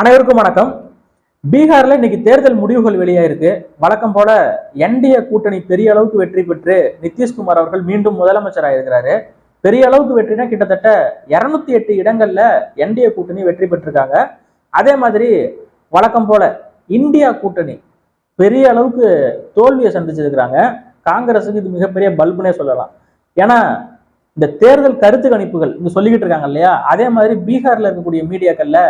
அனைவருக்கும் வணக்கம். பீகார்ல இன்னைக்கு தேர்தல் முடிவுகள் வெளியாயிருக்கு வழக்கம் போல என்டிஏ கூட்டணி பெரிய அளவுக்கு வெற்றி பெற்று நிதிஷ்குமார் அவர்கள் மீண்டும் முதலமைச்சராக இருக்கிறாரு. பெரிய அளவுக்கு வெற்றினா கிட்டத்தட்ட இருநூத்தி எட்டு இடங்கள்ல என்டிஏ கூட்டணி வெற்றி பெற்றிருக்காங்க. அதே மாதிரி வழக்கம் போல இந்தியா கூட்டணி பெரிய அளவுக்கு தோல்வியை சந்திச்சிருக்கிறாங்க. காங்கிரஸுக்கு இது மிகப்பெரிய பல்புனே சொல்லலாம். ஏன்னா இந்த தேர்தல் கருத்து கணிப்புகள் இங்க சொல்லிக்கிட்டு இருக்காங்க இல்லையா? அதே மாதிரி பீகார்ல இருக்கக்கூடிய மீடியாக்கள்ல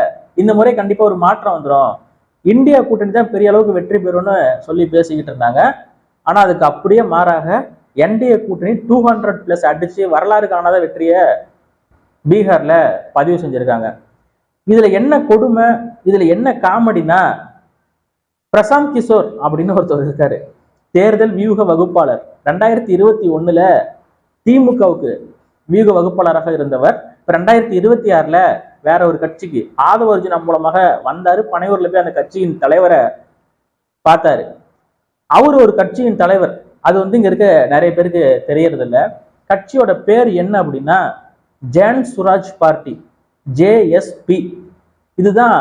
இந்த முறை கண்டிப்பா ஒரு மாற்றம் வந்துடும் இந்தியா கூட்டணி தான் பெரிய அளவுக்கு வெற்றி பெறும்னு சொல்லி பேசிக்கிட்டு இருந்தாங்க. ஆனா அதுக்கு அப்படியே மாறாக என்டிஏ கூட்டணி டூ ஹண்ட்ரட் பிளஸ் அடிச்சு வரலாறு காணாத வெற்றியை பீகார்ல பதிவு செஞ்சிருக்காங்க. இதுல என்ன கொடுமை இதுல என்ன காமெடினா பிரசாந்த் கிஷோர் அப்படின்னு ஒருத்தர் இருக்காரு. தேர்தல் வியூக வகுப்பாளர். ரெண்டாயிரத்தி இருபத்தி ஒண்ணுல திமுகவுக்கு வியூக வகுப்பாளராக இருந்தவர். ரெண்டாயிரத்தி இருபத்தி ஆறுல வேற ஒரு கட்சிக்கு ஆதவ அர்ஜுனா மூலமாக வந்தாரு. பனையூர்ல போய் அந்த கட்சியின் தலைவரை பார்த்தாரு. அவர் ஒரு கட்சியின் தலைவர். அது வந்து இங்க இருக்க நிறைய பேருக்கு தெரியறது இல்ல கட்சியோட பேர் என்ன அப்படின்னா ஜேன் சுராஜ் பார்ட்டி ஜேஎஸ்பி இதுதான்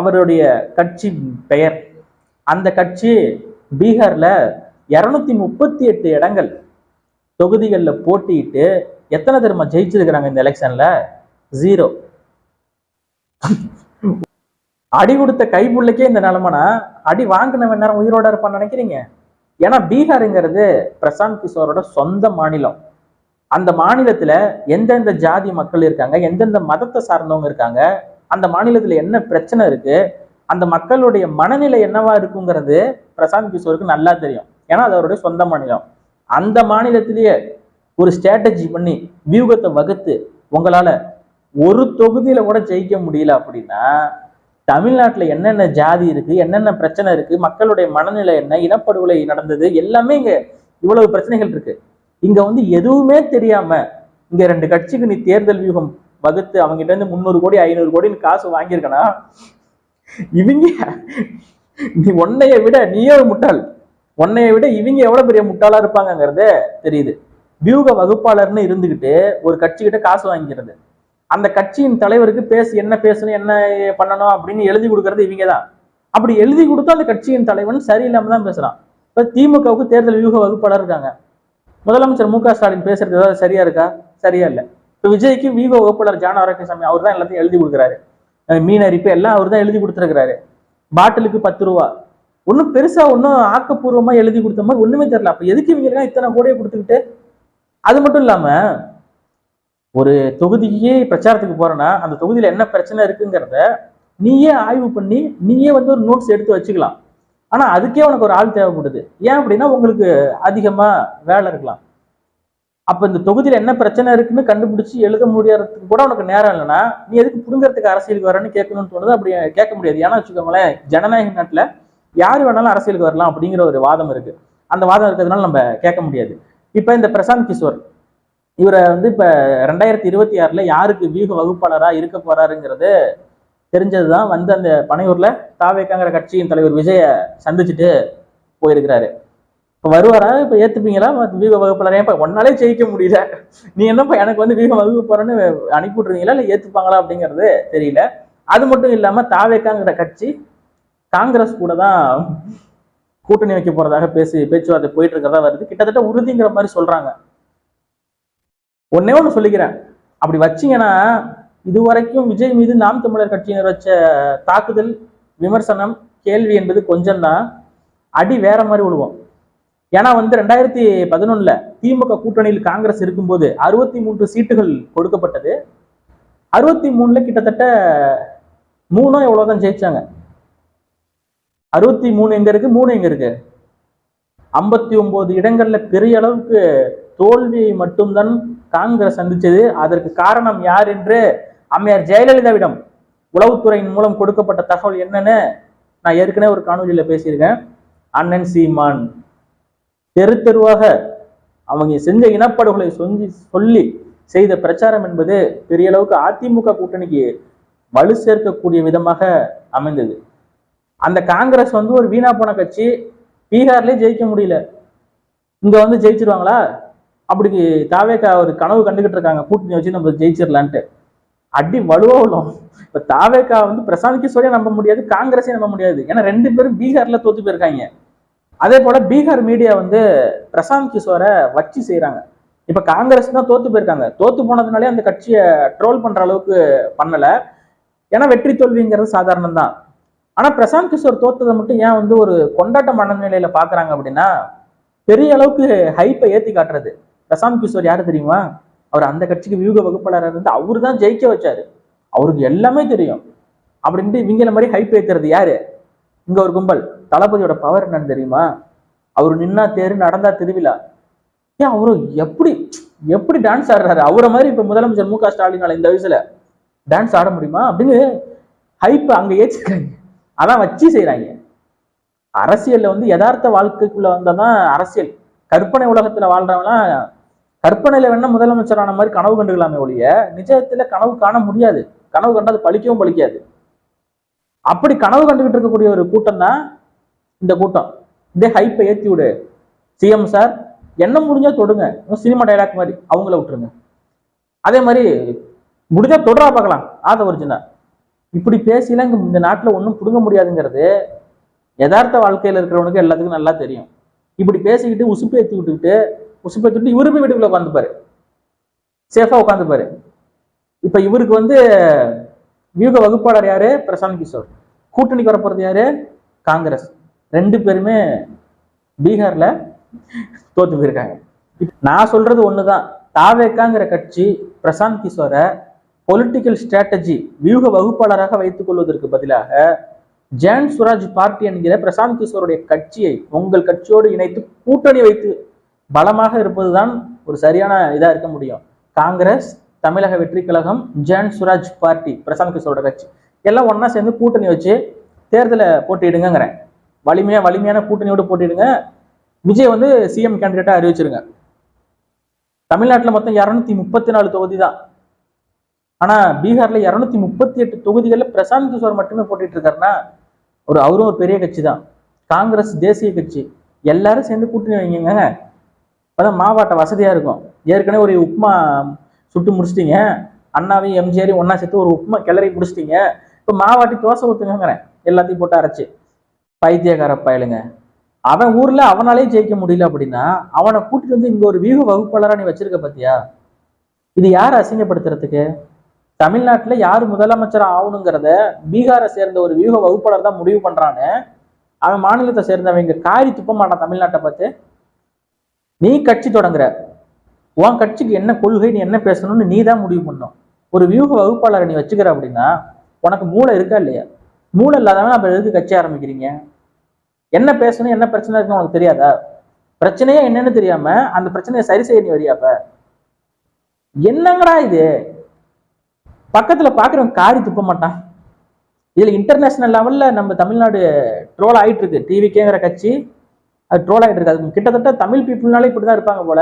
அவருடைய கட்சி பெயர். அந்த கட்சி பீகார்ல இருநூத்தி முப்பத்தி எட்டு இடங்கள் தொகுதிகளில் போட்டியிட்டு எத்தனை தெரியுமா ஜெயிச்சிருக்கிறாங்க இந்த எலெக்ஷன்ல? ஜீரோ அடி கொடுத்த கைப்புள்ளைக்கே இந்த நிலமனா அடி வாங்கினவன் நேரம் உயிரோட இருப்பான்னு நினைக்கிறீங்க? ஏன்னா பீகாருங்கிறது பிரசாந்த் கிஷோரோட சொந்த மாநிலம். அந்த மாநிலத்துல எந்தெந்த ஜாதி மக்கள் இருக்காங்க எந்தெந்த மதத்தை சார்ந்தவங்க இருக்காங்க அந்த மாநிலத்துல என்ன பிரச்சனை இருக்கு அந்த மக்களுடைய மனநிலை என்னவா இருக்குங்கிறது பிரசாந்த் கிஷோருக்கு நல்லா தெரியும். ஏன்னா அது அவருடைய சொந்த மாநிலம். அந்த மாநிலத்திலேயே ஒரு ஸ்ட்ராட்டஜி பண்ணி வியூகத்தை வகுத்து உங்களால ஒரு தொகுதியில கூட ஜெயிக்க முடியல அப்படின்னா தமிழ்நாட்டுல என்னென்ன ஜாதி இருக்கு என்னென்ன பிரச்சனை இருக்கு மக்களுடைய மனநிலை என்ன இனப்படுகொலை நடந்தது எல்லாமே இங்க இவ்வளவு பிரச்சனைகள் இருக்கு. இங்க வந்து எதுவுமே தெரியாம இங்க ரெண்டு கட்சிக்கு நீ தேர்தல் வியூகம் வகுத்து அவங்க கிட்ட இருந்து முந்நூறு கோடி ஐநூறு கோடின்னு காசு வாங்கியிருக்கனா? இவங்க நீ உன்னைய விட நீயே ஒரு முட்டாள். உன்னைய விட இவங்க எவ்வளவு பெரிய முட்டாளா இருப்பாங்கங்கிறது தெரியுது. வியூக வகுப்பாளர்னு இருந்துகிட்டு ஒரு கட்சி கிட்ட காசு வாங்கிக்கிறது. அந்த கட்சியின் தலைவருக்கு பேசு என்ன பேசணும் என்ன பண்ணணும் அப்படின்னு எழுதி கொடுக்கறது இவங்க தான் அப்படி எழுதி கொடுத்தா அந்த கட்சியின் தலைவன் சரியில்லாமல் தான் பேசுறான். இப்ப திமுகவுக்கு தேர்தல் வியூக வகுப்பாளர் இருக்காங்க. முதலமைச்சர் மு க ஸ்டாலின் பேசுறது ஏதாவது சரியா இருக்கா? சரியா இல்ல. இப்ப விஜய்க்கு வியூக வகுப்பாளர் ஜான ஆரோக்கியசாமி அவர் தான் எல்லாத்தையும் எழுதி கொடுக்குறாரு. அஹ் மீன் அரிப்பு எல்லாம் அவர் தான் எழுதி கொடுத்துருக்கிறாரு. பாட்டிலுக்கு பத்து ரூபா. ஒன்றும் பெருசா ஒன்றும் ஆக்கப்பூர்வமா எழுதி கொடுத்த மாதிரி ஒண்ணுமே தெரியல. அப்ப எதுக்கு இவங்க இத்தனை கோடியை கொடுத்துக்கிட்டு அது மட்டும் இல்லாம ஒரு தொகுதிக்கே பிரச்சாரத்துக்கு போறேன்னா அந்த தொகுதியில என்ன பிரச்சனை இருக்குங்கிறத நீயே ஆய்வு பண்ணி நீயே வந்து ஒரு நோட்ஸ் எடுத்து வச்சுக்கலாம். ஆனா அதுக்கே உனக்கு ஒரு ஆள் தேவைப்படுது. ஏன் அப்படின்னா உங்களுக்கு அதிகமா வேலை இருக்கலாம். அப்ப இந்த தொகுதியில என்ன பிரச்சனை இருக்குன்னு கண்டுபிடிச்சு எழுத முடியறதுக்கு கூட உனக்கு நேரம் இல்லைன்னா நீ எதுக்கு புடுங்கறதுக்கு அரசியலுக்கு வரேன்னு கேட்கணும்னு தோணுது அப்படி கேட்க முடியாது. ஏன்னா வச்சுக்கோங்களேன் ஜனநாயக நாட்டுல யார் வேணாலும் அரசியலுக்கு வரலாம் அப்படிங்கிற ஒரு வாதம் இருக்கு. அந்த வாதம் இருக்கிறதுனால நம்ம கேட்க முடியாது. இப்ப இந்த பிரசாந்த் கிஷோர் இவரை வந்து இப்ப ரெண்டாயிரத்தி இருபத்தி ஆறுல யாருக்கு வியூக வகுப்பாளரா இருக்க போறாருங்கிறது தெரிஞ்சதுதான். வந்து அந்த பனையூர்ல தாவேக்காங்கிற கட்சியின் தலைவர் விஜய சந்திச்சுட்டு போயிருக்கிறாரு. இப்ப வருவாரா? இப்ப ஏத்துப்பீங்களா? வியூக வகுப்பாளரே? இப்போ ஒன்னாலே ஜெயிக்க முடியல. நீ என்னப்பா எனக்கு வந்து வியூக வகுப்பு போகிறேன்னு அனுப்பி விட்ருவீங்களா இல்ல ஏத்துப்பாங்களா? அப்படிங்கிறது தெரியல. அது மட்டும் இல்லாம தாவேக்காங்கிற கட்சி காங்கிரஸ் கூட தான் கூட்டணி வைக்க போறதாக பேசி பேச்சுவார்த்தை போயிட்டு இருக்கிறதா வருது. கிட்டத்தட்ட உறுதிங்கிற மாதிரி சொல்றாங்க. ஒன்னே ஒன்று சொல்லிக்கிறேன். அப்படி வச்சீங்கன்னா இதுவரைக்கும் விஜய் மீது நாம் தமிழர் கட்சியினர் வச்ச தாக்குதல் விமர்சனம் கேள்வி என்பது கொஞ்சம் தான் அடி வேற மாதிரி விழுவோம் ஏன்னா வந்து ரெண்டாயிரத்தி பதினொன்னுல திமுக கூட்டணியில் காங்கிரஸ் இருக்கும்போது அறுபத்தி மூன்று சீட்டுகள் கொடுக்கப்பட்டது. அறுபத்தி மூணுல கிட்டத்தட்ட மூணோ எவ்வளவுதான் ஜெயிச்சாங்க. அறுபத்தி மூணு எங்க இருக்கு? மூணு எங்க இருக்கு? ஐம்பத்தி ஒன்பது இடங்கள்ல பெரிய அளவுக்கு தோல்வியை மட்டும்தான் காங்கிரஸ் சந்திச்சது. அதற்கு காரணம் யார் என்று அம்மையார் ஜெயலலிதாவிடம் உளவுத்துறையின் மூலம் கொடுக்கப்பட்ட தகவல் என்னன்னு நான் ஏற்கனவே ஒரு காணொலியில பேசியிருக்கேன். அண்ணன் சீமான் தெரு தெருவாக அவங்க செஞ்ச இனப்படுகொலை சொல்லி சொல்லி செய்த பிரச்சாரம் என்பது பெரிய அளவுக்கு அதிமுக கூட்டணிக்கு வலு சேர்க்கக்கூடிய விதமாக அமைந்தது. அந்த காங்கிரஸ் வந்து ஒரு வீணா போன கட்சி. பீகார்லயே ஜெயிக்க முடியல. இங்க வந்து ஜெயிச்சிருவாங்களா? அப்படி தாவேக்கா ஒரு கனவு கண்டுகிட்டு இருக்காங்க. கூட்டணி வச்சு நம்ம ஜெயிச்சிடலான்ட்டு அடி வலுவா விழும் இப்ப தாவேக்கா வந்து பிரசாந்த் கிஷோரையும் நம்ப முடியாது காங்கிரஸையும் நம்ப முடியாது. ஏன்னா ரெண்டு பேரும் பீகார்ல தோத்து போயிருக்காங்க. அதே போல பீகார் மீடியா வந்து பிரசாந்த் கிஷோரை வச்சு செய்கிறாங்க இப்ப காங்கிரஸ் தான் தோத்து போயிருக்காங்க. தோத்து போனதுனாலே அந்த கட்சியை ட்ரோல் பண்ற அளவுக்கு பண்ணல. ஏன்னா வெற்றி தோல்விங்கிறது சாதாரணம் தான் ஆனா பிரசாந்த் கிஷோர் தோத்ததை மட்டும் ஏன் வந்து ஒரு கொண்டாட்ட மனநிலையில பாக்குறாங்க அப்படின்னா பெரிய அளவுக்கு ஹைப்பை ஏத்தி காட்டுறது. பிரசாந்த் கிஷோர் யாரு தெரியுமா? அவர் அந்த கட்சிக்கு வியூக வகுப்பாளராக இருந்து அவரு தான் ஜெயிக்க வச்சாரு. அவருக்கு எல்லாமே தெரியும். அப்படின்ட்டு இவங்கள மாதிரி ஹைப் ஏத்துறது யாரு? இங்க ஒரு கும்பல். தளபதியோட பவர் என்னன்னு தெரியுமா? அவர் நின்னா தேர் நடந்தா திருவிழா. ஏன் அவரு எப்படி எப்படி டான்ஸ் ஆடுறாரு? அவரை மாதிரி இப்ப முதலமைச்சர் மு க ஸ்டாலினால் இந்த வயசுல. டான்ஸ் ஆட முடியுமா? அப்படின்னு ஹைப் அங்க ஏற்றிருக்காங்க அதான் வச்சு செய்கிறாங்க அரசியலில் வந்து யதார்த்த வந்தால் தான் அரசியல். கற்பனை உலகத்தில் வாழ்றவங்களாம் கற்பனையில் வேணா முதலமைச்சரான மாதிரி கனவு கண்டுக்கலாமே ஒழிய நிஜத்தில் கனவு காண முடியாது. கனவு கண்டா அது பழிக்கவும் பழிக்காது. அப்படி கனவு கண்டுகிட்டு இருக்கக்கூடிய ஒரு கூட்டம் தான் இந்த கூட்டம். இதே ஹைப்பை ஏற்றி விடு. சிஎம் சார் என்ன முடிஞ்சால் தொடுங்க. சினிமா டைலாக் மாதிரி அவங்கள விட்டுருங்க. அதே மாதிரி முடிஞ்சால் தொடரா பார்க்கலாம். ஆத இப்படி பேசிலாம் இந்த நாட்டில் ஒன்றும் புடுங்க முடியாதுங்கிறது யதார்த்த வாழ்க்கையில் இருக்கிறவனுக்கு எல்லாத்துக்கும் நல்லா தெரியும். இப்படி பேசிக்கிட்டு உசுப்பு ஏற்றி விட்டுக்கிட்டு உசுப்பு ஏத்தி விட்டு இவரு போய் வீட்டுக்குள்ள உட்காந்துப்பாரு சேஃபாக உட்காந்துப்பாரு இப்போ இவருக்கு வந்து வியூக வகுப்பாளர் யாரு? பிரசாந்த் கிஷோர். கூட்டணிக்கு வர யாரு? காங்கிரஸ். ரெண்டு பேருமே பீகார்ல தோத்து போயிருக்காங்க. நான் சொல்றது ஒண்ணுதான். தாவேக்காங்கிற கட்சி பிரசாந்த் கிஷோரை பொலிட்டிக்கல் ஸ்ட்ராட்டஜி வியூக வகுப்பாளராக வைத்துக் கொள்வதற்கு பதிலாக ஜான் சுராஜ் பார்ட்டி என்கிற பிரசாந்த் கிஷோருடைய கட்சியை உங்கள் கட்சியோடு இணைத்து கூட்டணி வைத்து பலமாக இருப்பதுதான் ஒரு சரியான இதா இருக்க முடியும். காங்கிரஸ் தமிழக வெற்றி கழகம் ஜான் சுராஜ் பார்ட்டி பிரசாந்த் கிஷோரோட கட்சி. எல்லாம் ஒன்றா சேர்ந்து கூட்டணி வச்சு தேர்தலை போட்டியிடுங்கிறேன் வலிமையா வலிமையான கூட்டணியோடு போட்டிடுங்க விஜய் வந்து சிஎம் கேண்டிடேட்டா அறிவிச்சிருங்க. தமிழ்நாட்டுல மொத்தம் இரநூத்தி முப்பத்தி நாலு தொகுதி தான். ஆனா பீகார்ல இரநூத்தி முப்பத்தி எட்டு தொகுதிகளில் பிரசாந்த் கிஷோர் மட்டுமே போட்டிட்டு இருக்காருன்னா ஒரு அவரும் ஒரு பெரிய கட்சி தான் காங்கிரஸ் தேசிய கட்சி. எல்லாரும் சேர்ந்து கூட்டணி வைங்க அதான் மாவாட்ட வசதியா இருக்கும். ஏற்கனவே ஒரு உப்புமா சுட்டு முடிச்சிட்டீங்க. அண்ணாவையும் எம்ஜிஆரையும் ஒன்றா சேர்த்து ஒரு உப்புமா கிளறி முடிச்சிட்டீங்க. இப்போ மாவாட்டி தோசை ஊத்துங்கிறேன் எல்லாத்தையும் போட்டு அரைச்சு. பைத்தியக்கார பயலுங்க. அவன் ஊர்ல அவனாலே ஜெயிக்க முடியல அப்படின்னா அவனை கூட்டிட்டு வந்து இங்க ஒரு வியூக வகுப்பாளரா நீ வச்சிருக்க பாத்தியா? இது யார் அசிங்கப்படுத்துறதுக்கு? தமிழ்நாட்டுல யார் முதலமைச்சர் ஆகணுங்கிறத பீகாரை சேர்ந்த ஒரு வியூக வகுப்பாளர் தான் முடிவு பண்றான்னு அவன் மாநிலத்தை சேர்ந்தவங்க காரி துப்ப மாட்டான் தமிழ்நாட்டை பார்த்து. நீ கட்சி தொடங்குற. உன் கட்சிக்கு என்ன கொள்கை நீ என்ன பேசணும்னு நீ தான் முடிவு பண்ணும். ஒரு வியூக வகுப்பாளரை நீ வச்சுக்கிற அப்படின்னா உனக்கு மூளை இருக்கா இல்லையா? மூளை இல்லாதவன் அப்ப எதுக்கு கட்சி ஆரம்பிக்கிறீங்க? என்ன பேசணும் என்ன பிரச்சனை இருக்குன்னு உனக்கு தெரியாதா? பிரச்சனையே என்னன்னு தெரியாம அந்த பிரச்சனையை சரி செய்ய நீ வரியாப்ப என்னங்கடா இது? பக்கத்தில் பார்க்குறவன் காரி துப்ப மாட்டான். இதில் இன்டர்நேஷ்னல் லெவலில் நம்ம தமிழ்நாடு ட்ரோல் ஆகிட்டு இருக்கு டிவிக்கேங்கிற கட்சி அது ட்ரோல் ஆகிட்டு இருக்கு அது கிட்டத்தட்ட தமிழ் பீப்புள்னாலே இப்படி தான் இருப்பாங்க போல.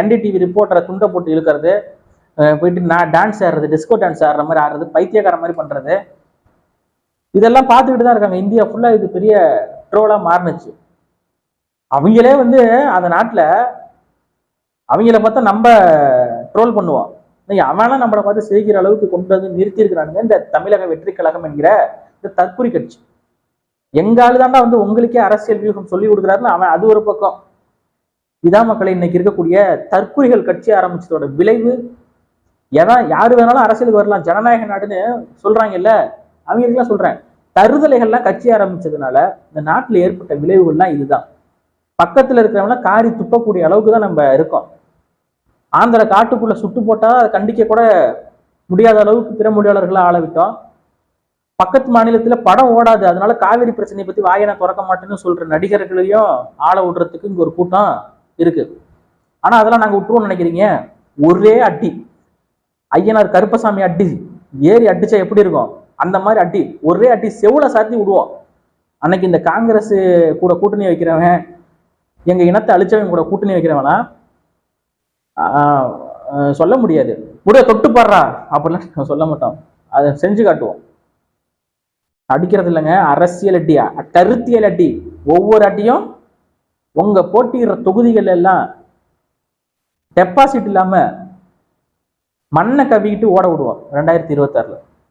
என்டிடிவி ரிப்போர்ட்டரை துண்டை போட்டு இழுக்கிறது போயிட்டு நான் டான்ஸ் ஆடுறது டிஸ்கோ டான்ஸ் ஆடுற மாதிரி ஆடுறது பைத்தியக்கார மாதிரி பண்ணுறது இதெல்லாம் பார்த்துக்கிட்டு தான் இருக்காங்க. இந்தியா ஃபுல்லாக இது பெரிய ட்ரோலாக மாறினுச்சு. அவங்களே வந்து அந்த நாட்டில் அவங்கள பார்த்தா நம்ம ட்ரோல் பண்ணுவோம். இன்னைக்கு அவன்லாம் நம்மளை பார்த்து சிரிக்கிற அளவுக்கு கொண்டு வந்து நிறுத்தியிருக்கிறானுங்க. இந்த தமிழக வெற்றி கழகம் என்கிற இந்த தற்குறி கட்சி. எங்க தாண்டா வந்து உங்களுக்கே அரசியல் வியூகம் சொல்லி கொடுக்குறாருன்னு அவன் அது ஒரு பக்கம். இதான் மக்களை இன்னைக்கு இருக்கக்கூடிய தற்குறிகள் கட்சி ஆரம்பிச்சதோட விளைவு. ஏன்னா யாரு வேணாலும் அரசியலுக்கு வரலாம். ஜனநாயக நாடுன்னு சொல்றாங்கல்ல அவங்களுக்குலாம் சொல்றேன். தருதலைகள்லாம் கட்சி ஆரம்பிச்சதுனால இந்த நாட்டுல ஏற்பட்ட விளைவுகள்லாம் இதுதான். பக்கத்துல இருக்கிறவங்களாம் காரி துப்பக்கூடிய அளவுக்கு தான் நம்ம இருக்கோம். ஆந்திர காட்டுக்குள்ள சுட்டு போட்டால் அதை கண்டிக்க கூட முடியாத அளவுக்கு பிற மொழியாளர்களை ஆளவிட்டோம் பக்கத்து மாநிலத்தில் படம் ஓடாது. அதனால காவிரி பிரச்சனையை பற்றி வாயை நான் திறக்க மாட்டேன்னு சொல்ற நடிகர்களையும் ஆள விடுறதுக்கு இங்கே ஒரு கூட்டம் இருக்கு. ஆனால் அதெல்லாம் நாங்கள் விட்டுருவோம்னு நினைக்கிறீங்க? ஒரே அட்டி. ஐயனார் கருப்பசாமி அட்டி. ஏறி அடிச்சா எப்படி இருக்கும்? அந்த மாதிரி அட்டி. ஒரே அட்டி. செவுல சாத்தி விடுவோம். அன்னைக்கு இந்த காங்கிரஸ் கூட கூட்டணி வைக்கிறவன் எங்கள் இனத்தை அழிச்சவன் கூட கூட்டணி வைக்கிறவனா சொல்ல முடியாது. முடிய தொட்டு பாடுறா அப்படிலாம் சொல்ல மாட்டோம். அதை செஞ்சு காட்டுவோம். அடிக்கிறது இல்லைங்க அரசியல் அட்டி கருத்தியல் அட்டி ஒவ்வொரு அட்டியும் உங்க போட்டியிடுற தொகுதிகள் எல்லாம் டெபாசிட் இல்லாம மண்ணை கவிக்கிட்டு ஓட விடுவோம் ரெண்டாயிரத்தி இருபத்தாறுல.